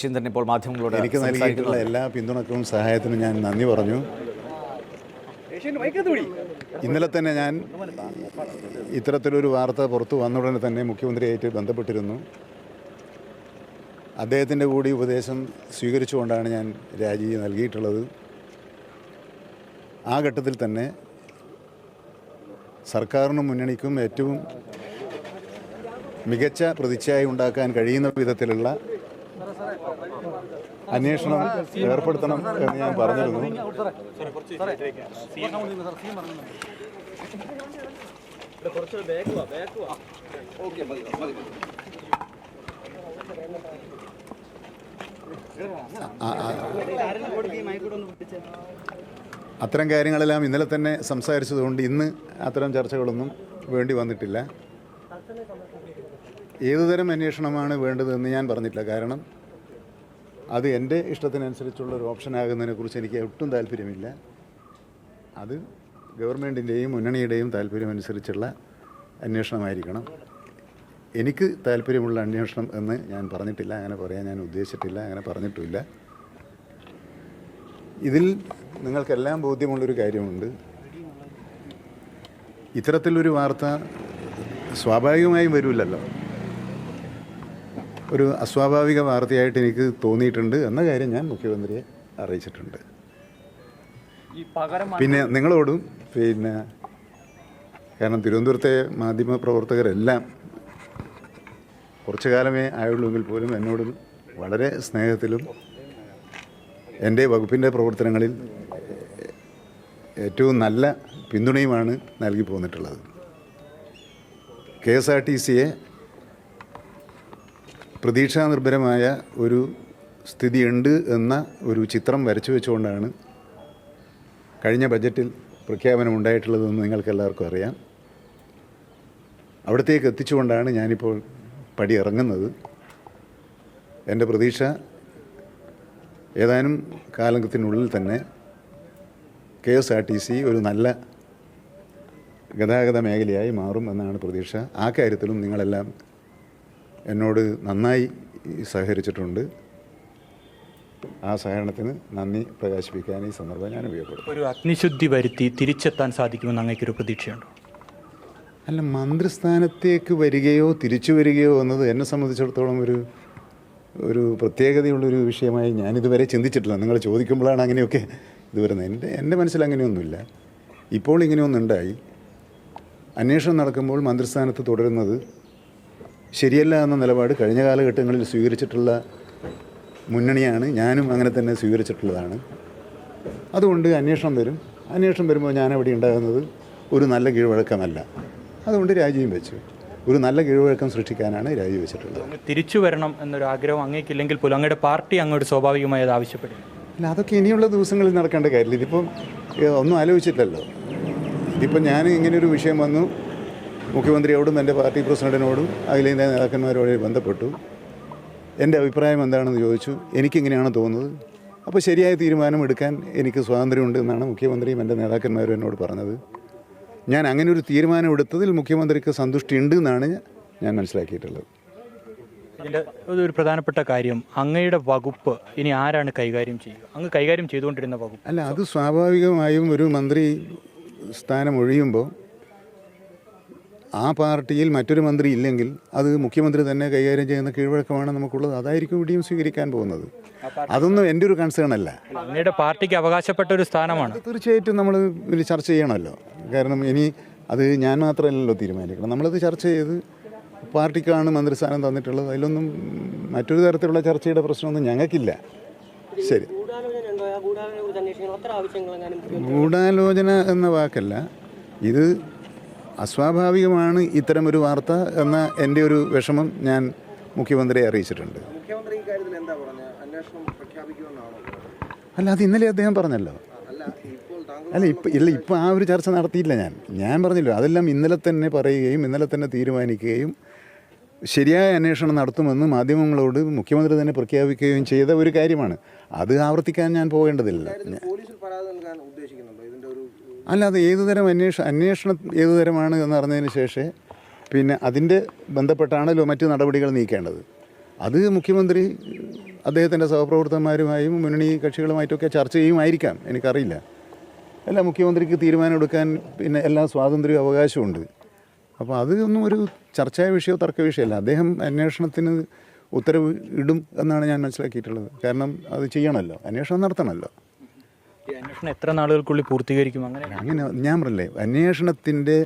ശശീന്ദ്രൻ ഇപ്പോൾ മാധ്യമങ്ങളോട് എനിക്ക് നൽകിയിട്ടുള്ള എല്ലാ പിന്തുണക്കും സഹായത്തിനും ഞാൻ നന്ദി പറഞ്ഞു. ഇന്നലെ തന്നെ ഞാൻ ഇത്തരത്തിലൊരു വാർത്ത പുറത്തു വന്ന ഉടനെ തന്നെ മുഖ്യമന്ത്രിയായിട്ട് ബന്ധപ്പെട്ടിരുന്നു. അദ്ദേഹത്തിന്റെ കൂടി ഉപദേശം സ്വീകരിച്ചുകൊണ്ടാണ് ഞാൻ രാജി നൽകിയിട്ടുള്ളത്. ആ ഘട്ടത്തിൽ തന്നെ സർക്കാരിനും മുന്നണിക്കും ഏറ്റവും മികച്ച പ്രതിച്ഛായ ഉണ്ടാക്കാൻ കഴിയുന്ന വിധത്തിലുള്ള അന്വേഷണം ഏർപ്പെടുത്തണം എന്ന് ഞാൻ പറഞ്ഞിരുന്നു. അത്തരം കാര്യങ്ങളെല്ലാം ഇന്നലെ തന്നെ സംസാരിച്ചതുകൊണ്ട് ഇന്ന് അത്തരം ചർച്ചകളൊന്നും വേണ്ടി വന്നിട്ടില്ല. ഏതുതരം അന്വേഷണമാണ് വേണ്ടതെന്ന് ഞാൻ പറഞ്ഞിട്ടില്ല. കാരണം അത് എന്റെ ഇഷ്ടത്തിനനുസരിച്ചുള്ള ഒരു ഓപ്ഷൻ ആകുന്നതിനെക്കുറിച്ച് എനിക്ക് ഒട്ടും താല്പര്യമില്ല. അത് ഗവൺമെന്റിന്റെയും മുന്നണിയുടെയും താല്പര്യമനുസരിച്ചുള്ള അന്വേഷണമായിരിക്കണം. എനിക്ക് താല്പര്യമുള്ള അന്വേഷണം എന്ന് ഞാൻ പറഞ്ഞിട്ടില്ല അങ്ങനെ പറയാൻ ഞാൻ ഉദ്ദേശിച്ചിട്ടില്ല അങ്ങനെ പറഞ്ഞിട്ടില്ല ഇതിൽ നിങ്ങൾക്കെല്ലാം ബോധ്യമുള്ളൊരു കാര്യമുണ്ട്. ഇത്തരത്തിലൊരു വാർത്ത സ്വാഭാവികമായും വരില്ലല്ലോ. ഒരു അസ്വാഭാവിക വാർത്തയായിട്ട് എനിക്ക് തോന്നിയിട്ടുണ്ട് എന്ന കാര്യം ഞാൻ മുഖ്യമന്ത്രിയെ അറിയിച്ചിട്ടുണ്ട്. പിന്നെ നിങ്ങളോടും പിന്നെ കാരണം തിരുവനന്തപുരത്തെ മാധ്യമ പ്രവർത്തകരെല്ലാം കുറച്ചു കാലമേ ആയുള്ളൂവെങ്കിൽ പോലും എന്നോട് വളരെ സ്നേഹത്തിലും എന്റെ വകുപ്പിന്റെ പ്രവർത്തനങ്ങളിൽ ഏറ്റവും നല്ല പിന്തുണയുമാണ് നൽകി പോന്നിട്ടുള്ളത്. കെ എസ് ആർ ടി സിയെ പ്രതീക്ഷാനിർഭരമായ ഒരു സ്ഥിതിയുണ്ട് എന്ന ഒരു ചിത്രം വരച്ചു വെച്ചുകൊണ്ടാണ് കഴിഞ്ഞ ബജറ്റിൽ പ്രഖ്യാപനം ഉണ്ടായിട്ടുള്ളതെന്ന് നിങ്ങൾക്കെല്ലാവർക്കും അറിയാം. അവിടത്തേക്ക് എത്തിച്ചുകൊണ്ടാണ് ഞാനിപ്പോൾ പടി ഇറങ്ങുന്നത്. എന്റെ പ്രതീക്ഷ ഏതാനും കാലത്തിനുള്ളിൽ തന്നെ K S R T C ഒരു നല്ല ഗതാഗത മേഖലയായി മാറും എന്നാണ് പ്രതീക്ഷ. ആ കാര്യത്തിലും നിങ്ങളെല്ലാം എന്നോട് നന്നായി സഹകരിച്ചിട്ടുണ്ട്. ആ സഹകരണത്തിന് നന്ദി പ്രകാശിപ്പിക്കാൻ ഈ സന്ദർഭം ഞാൻ ഉപയോഗപ്പെടും ഒരു അഗ്നിശുദ്ധി വരുത്തി തിരിച്ചെത്താൻ സാധിക്കുമെന്ന് അങ്ങേക്കൊരു പ്രതീക്ഷയുണ്ടോ? അല്ല മന്ത്രിസ്ഥാനത്തേക്ക് വരികയോ തിരിച്ചു വരികയോ എന്നത് എന്നെ സംബന്ധിച്ചിടത്തോളം ഒരു ഒരു പ്രത്യേകതയുള്ളൊരു വിഷയമായി ഞാനിതുവരെ ചിന്തിച്ചിട്ടില്ല. നിങ്ങൾ ചോദിക്കുമ്പോഴാണ് അങ്ങനെയൊക്കെ ഇത് വരുന്നത്. എന്റെ എന്റെ മനസ്സിൽ അങ്ങനെയൊന്നുമില്ല. ഇപ്പോൾ ഇങ്ങനെയൊന്നുണ്ടായി. അന്വേഷണം നടക്കുമ്പോൾ മന്ത്രിസ്ഥാനത്ത് തുടരുന്നത് ശരിയല്ല എന്ന നിലപാട് കഴിഞ്ഞ കാലഘട്ടങ്ങളിൽ സ്വീകരിച്ചിട്ടുള്ള മുന്നണിയാണ് ഞാനും അങ്ങനെ തന്നെ സ്വീകരിച്ചിട്ടുള്ളതാണ്. അതുകൊണ്ട് അന്വേഷണം വരും. അന്വേഷണം വരുമ്പോൾ ഞാൻ അവിടെ ഉണ്ടാകുന്നത് ഒരു നല്ല കീഴ്വഴക്കമല്ല. അതുകൊണ്ട് രാജിയും വെച്ചു. ഒരു നല്ല കീഴ്വഴക്കം സൃഷ്ടിക്കാനാണ് രാജി വെച്ചിട്ടുള്ളത്. തിരിച്ചു വരണം എന്നൊരു ആഗ്രഹം അങ്ങേക്കില്ലെങ്കിൽ പോലും അങ്ങയുടെ പാർട്ടി അങ്ങോട്ട് സ്വാഭാവികമായി അത് ആവശ്യപ്പെടും അല്ല അതൊക്കെ ഇനിയുള്ള ദിവസങ്ങളിൽ നടക്കേണ്ട കാര്യമില്ല. ഇതിപ്പം ഒന്നും ആലോചിച്ചില്ലല്ലോ. ഇതിപ്പം ഞാൻ ഇങ്ങനെയൊരു വിഷയം വന്നു. മുഖ്യമന്ത്രിയോടും എന്റെ പാർട്ടി പ്രസിഡന്റിനോടും അഖിലേന്ത്യാ നേതാക്കന്മാരോട് ബന്ധപ്പെട്ടു. എന്റെ അഭിപ്രായം എന്താണെന്ന് ചോദിച്ചു. എനിക്കിങ്ങനെയാണ് തോന്നുന്നത്. അപ്പോൾ ശരിയായ തീരുമാനം എടുക്കാൻ എനിക്ക് സ്വാതന്ത്ര്യമുണ്ട് എന്നാണ് മുഖ്യമന്ത്രിയും എന്റെ നേതാക്കന്മാരും എന്നോട് പറഞ്ഞത്. ഞാൻ അങ്ങനെ ഒരു തീരുമാനം എടുത്തതിൽ മുഖ്യമന്ത്രിക്ക് സന്തുഷ്ടി ഉണ്ട് എന്നാണ് ഞാൻ മനസ്സിലാക്കിയിട്ടുള്ളത്. ഇതിന്റെ ഒരു പ്രധാനപ്പെട്ട കാര്യം അങ്ങയുടെ വകുപ്പ് ഇനി ആരാണ് കൈകാര്യം ചെയ്യുക? അങ്ങ് കൈകാര്യം ചെയ്തുകൊണ്ടിരുന്ന വകുപ്പ്. അല്ല അത് സ്വാഭാവികമായും ഒരു മന്ത്രി സ്ഥാനം ഒഴിയുമ്പോൾ ആ പാർട്ടിയിൽ മറ്റൊരു മന്ത്രി ഇല്ലെങ്കിൽ അത് മുഖ്യമന്ത്രി തന്നെ കൈകാര്യം ചെയ്യുന്ന കീഴ്വഴക്കമാണ് നമുക്കുള്ളത്. അതായിരിക്കും ഇവിടെയും സ്വീകരിക്കാൻ പോകുന്നത്. അതൊന്നും എന്റെ ഒരു കൺസേൺ അല്ല. അങ്ങയുടെ പാർട്ടിക്ക് അവകാശപ്പെട്ട ഒരു സ്ഥാനമാണ്. തീർച്ചയായിട്ടും നമ്മൾ ചർച്ച ചെയ്യണമല്ലോ. കാരണം ഇനി അത് ഞാൻ മാത്രമല്ലല്ലോ തീരുമാനിക്കണം. നമ്മളത് ചർച്ച ചെയ്ത് പാർട്ടിക്കാണ് മന്ത്രിസ്ഥാനം തന്നിട്ടുള്ളത്. അതിലൊന്നും മറ്റൊരു തരത്തിലുള്ള ചർച്ചയുടെ പ്രശ്നമൊന്നും ഞങ്ങൾക്കില്ല. ശരി. ഗൂഢാലോചന എന്ന വാക്കല്ല. ഇത് അസ്വാഭാവികമാണ് ഒരു വാർത്ത എന്ന എന്റെ ഒരു വിഷമം ഞാൻ മുഖ്യമന്ത്രിയെ അറിയിച്ചിട്ടുണ്ട്. അല്ല അത് ഇന്നലെ അദ്ദേഹം പറഞ്ഞല്ലോ. അല്ല ഇപ്പം ഇല്ല ഇപ്പം ആ ഒരു ചർച്ച നടത്തിയില്ല ഞാൻ. ഞാൻ പറഞ്ഞല്ലോ അതെല്ലാം ഇന്നലെ തന്നെ പറയുകയും ഇന്നലെ തന്നെ തീരുമാനിക്കുകയും ശരിയായ അന്വേഷണം നടത്തുമെന്ന് മാധ്യമങ്ങളോട് മുഖ്യമന്ത്രി തന്നെ പ്രഖ്യാപിക്കുകയും ചെയ്ത ഒരു കാര്യമാണ്. അത് ആവർത്തിക്കാൻ ഞാൻ പോകേണ്ടതില്ല. ഇതിൽ പോലീസിൽ പരാതി നൽകാൻ ഉദ്ദേശിക്കുന്നുണ്ടോ ഇതിന്റെ ഒരു അല്ല അത് ഏതുതരം അന്വേഷണം അന്വേഷണം ഏതുതരമാണ് എന്ന് അറിഞ്ഞതിന് ശേഷം പിന്നെ അതിന്റെ ബന്ധപ്പെട്ടാണല്ലോ മറ്റു നടപടികൾ നീക്കേണ്ടത്. അത് മുഖ്യമന്ത്രി അദ്ദേഹത്തിന്റെ സഹപ്രവർത്തകന്മാരുമായും മുന്നണി കക്ഷികളുമായിട്ടൊക്കെ ചർച്ച ചെയ്യുമായിരിക്കാം. എനിക്കറിയില്ല. അല്ല മുഖ്യമന്ത്രിക്ക് തീരുമാനമെടുക്കാൻ പിന്നെ എല്ലാ സ്വാതന്ത്ര്യവും അവകാശമുണ്ട്. അപ്പോൾ അതൊന്നും ഒരു ചർച്ചാ വിഷയമോ തർക്ക വിഷയമല്ല. അദ്ദേഹം അന്വേഷണത്തിന് ഉത്തരവ് ഇടും എന്നാണ് ഞാൻ മനസ്സിലാക്കിയിട്ടുള്ളത്. കാരണം അത് ചെയ്യണമല്ലോ. അന്വേഷണം നടത്തണമല്ലോ. ഈ അന്വേഷണം എത്ര നാളുകൾക്കുള്ളിൽ പൂർത്തീകരിക്കും? അങ്ങനെ അങ്ങനെ ഞാൻ പറഞ്ഞില്ലേ അന്വേഷണത്തിന്റെ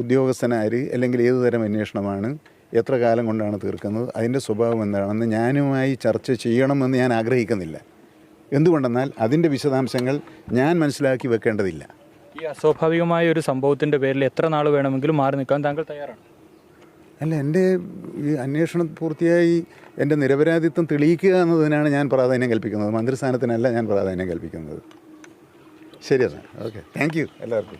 ഉദ്യോഗസ്ഥനാര് അല്ലെങ്കിൽ ഏത് തരം അന്വേഷണമാണ് എത്ര കാലം കൊണ്ടാണ് തീർക്കുന്നത് അതിന്റെ സ്വഭാവം എന്താണെന്ന് ഞാനുമായി ചർച്ച ചെയ്യണമെന്ന് ഞാൻ ആഗ്രഹിക്കുന്നില്ല. എന്തുകൊണ്ടെന്നാൽ അതിന്റെ വിശദാംശങ്ങൾ ഞാൻ മനസ്സിലാക്കി വെക്കേണ്ടതില്ല. ഈ അസ്വാഭാവികമായ ഒരു സംഭവത്തിന്റെ പേരിൽ എത്ര നാൾ വേണമെങ്കിലും മാറി നിൽക്കാൻ താങ്കൾ തയ്യാറാണ്? അല്ല എന്റെ ഈ അന്വേഷണം പൂർത്തിയായി എന്റെ നിരപരാധിത്വം തെളിയിക്കുക എന്നതിനാണ് ഞാൻ പ്രാധാന്യം കൽപ്പിക്കുന്നത്. മന്ത്രിസ്ഥാനത്തിനല്ല ഞാൻ പ്രാധാന്യം കൽപ്പിക്കുന്നത്. ശരി സാർ ഓക്കെ താങ്ക് യു എല്ലാവർക്കും